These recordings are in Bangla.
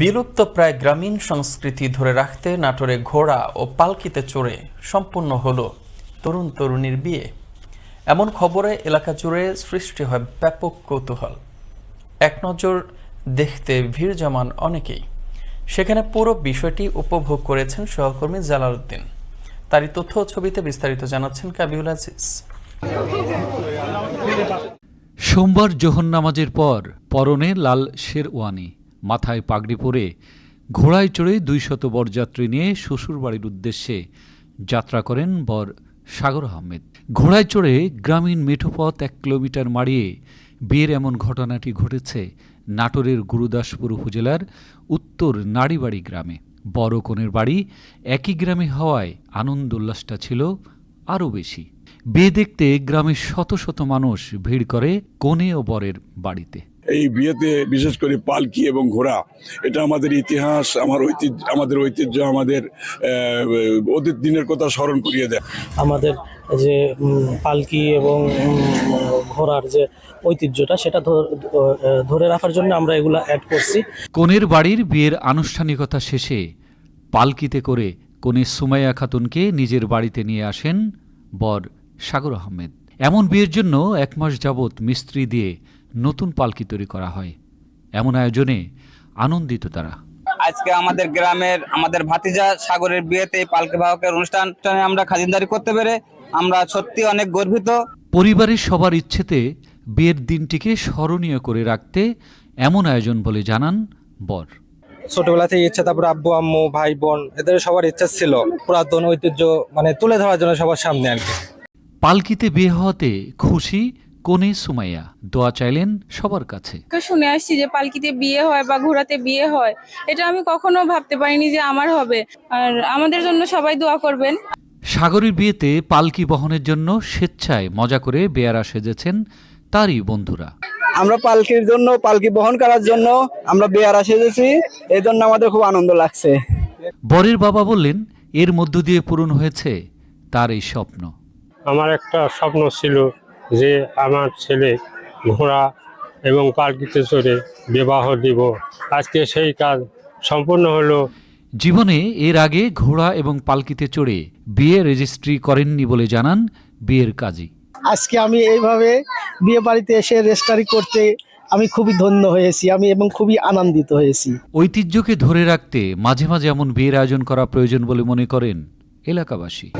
বিলুপ্ত প্রায় গ্রামীণ সংস্কৃতি ধরে রাখতে নাটোরে ঘোড়া ও পালকিতে চড়ে সম্পূর্ণ হল তরুণ তরুণীর বিয়ে। এমন খবরে এলাকা জুড়ে সৃষ্টি হয় ব্যাপক কৌতূহল। এক নজর দেখতে ভিড় জমান অনেকেই। সেখানে পুরো বিষয়টি উপভোগ করেছেন সহকর্মী জালালউদ্দিন। তারই তথ্য ছবিতে বিস্তারিত জানাচ্ছেন কাবিউল আজিজ। সোমবার জোহর নামাজের পর পরনে লাল শেরওয়ানি। মাথায় পাগড়ি পরে ঘোড়ায় চড়ে দুইশত বরযাত্রী নিয়ে শ্বশুরবাড়ির উদ্দেশ্যে যাত্রা করেন বর সাগর আহমেদ। ঘোড়ায় চড়ে গ্রামীণ মেঠোপথ এক কিলোমিটার মাড়িয়ে বিয়ের এমন ঘটনাটি ঘটেছে নাটোরের গুরুদাসপুর উপজেলার উত্তর নাড়িবাড়ি গ্রামে। বড় কনের বাড়ি একই গ্রামে হওয়ায় আনন্দ উল্লাসটা ছিল আরও বেশি। বিয়ে দেখতে গ্রামের শত শত মানুষ ভিড় করে কনে ও বরের বাড়িতে। এই বিয়েতে বিশেষ করে পালকি এবং ঘোড়া এটা আমাদের ইতিহাস আমার ঐতিহ্য আমাদের ঐতিহ্য আমাদের অতীত দিনের কথা স্মরণ করিয়ে দেয়। আমাদের যে পালকি এবং ঘোড়ার যে ঐতিহ্যটা সেটা ধরে রাখার জন্য আমরা এগুলা অ্যাড করছি। কনের বাড়ির বিয়ের আনুষ্ঠানিকতা শেষে পালকিতে করে কনে সুমাইয়া খাতুনকে নিজের বাড়িতে নিয়ে আসেন বর সাগর আহমেদ। এমন বিয়ের জন্য এক মাস যাবৎ মিস্ত্রি দিয়ে নতুন পালকি তৈরি করা হয়। এমন আয়োজনে আনন্দিত তারা। আজকে আমাদের গ্রামের আমাদের ভাতিজা সাগরের বিয়েতে পালকি বাহকের অনুষ্ঠান আমরা খাজিনদারি করতে পেরে আমরা সত্যি অনেক গর্বিত। পরিবারের সবার ইচ্ছেতে বিয়ের দিনটিকে স্মরণীয় করে রাখতে এমন আয়োজন বলে জানান বর। ছোটবেলা থেকে ইচ্ছা তারপর আব্বু আম্মু ভাই বোন এদের সবার ইচ্ছা ছিল পুরাতন ঐতিহ্য মানে তুলে ধরার জন্য সবার সামনে আর কি। পালকিতে বিয়ে হওয়াতে খুশি কনে সুমাইয়া দোয়া চাইলেন সবার কাছে। তো শুনে আসছি যে পালকিতে বিয়ে হয় বা ঘোড়াতে বিয়ে হয় এটা আমি কখনো ভাবতে পারিনি যে আমার হবে। আর আমাদের জন্য সবাই দোয়া করবেন। সাগরের বিয়েতে পালকি বহনের জন্য স্বেচ্ছায় মজা করে বেয়ারা সেজেছেন তারই বন্ধুরা। আমরা পালকির জন্য পালকি বহন করার জন্য আমরা বেয়ারা সেজেছি এই জন্য আমাদের খুব আনন্দ লাগছে। বরের বাবা বললেন এর মধ্য দিয়ে পূরণ হয়েছে তার এই স্বপ্ন। আমার একটা স্বপ্ন ছিল যে আমার ছেলে ঘোড়া এবং পালকিতে চড়ে বিবাহ দিব। আজকে সেই কাজ সম্পূর্ণ হলো। জীবনে এর আগে ঘোড়া এবং পালকিতে চড়ে বিয়ে রেজিস্ট্রি করেননি বলে জানান বিয়ের কাজী। আজকে আমি এইভাবে বিয়ে বাড়িতে এসে রেজিস্টারি করতে আমি খুবই ধন্য হয়েছি আমি এবং খুবই আনন্দিত হয়েছি। ঐতিহ্যকে ধরে রাখতে মাঝে মাঝে এমন বিয়ের আয়োজন করা প্রয়োজন বলে মনে করেন এলাকাবাসী।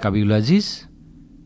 Kabiul Aziz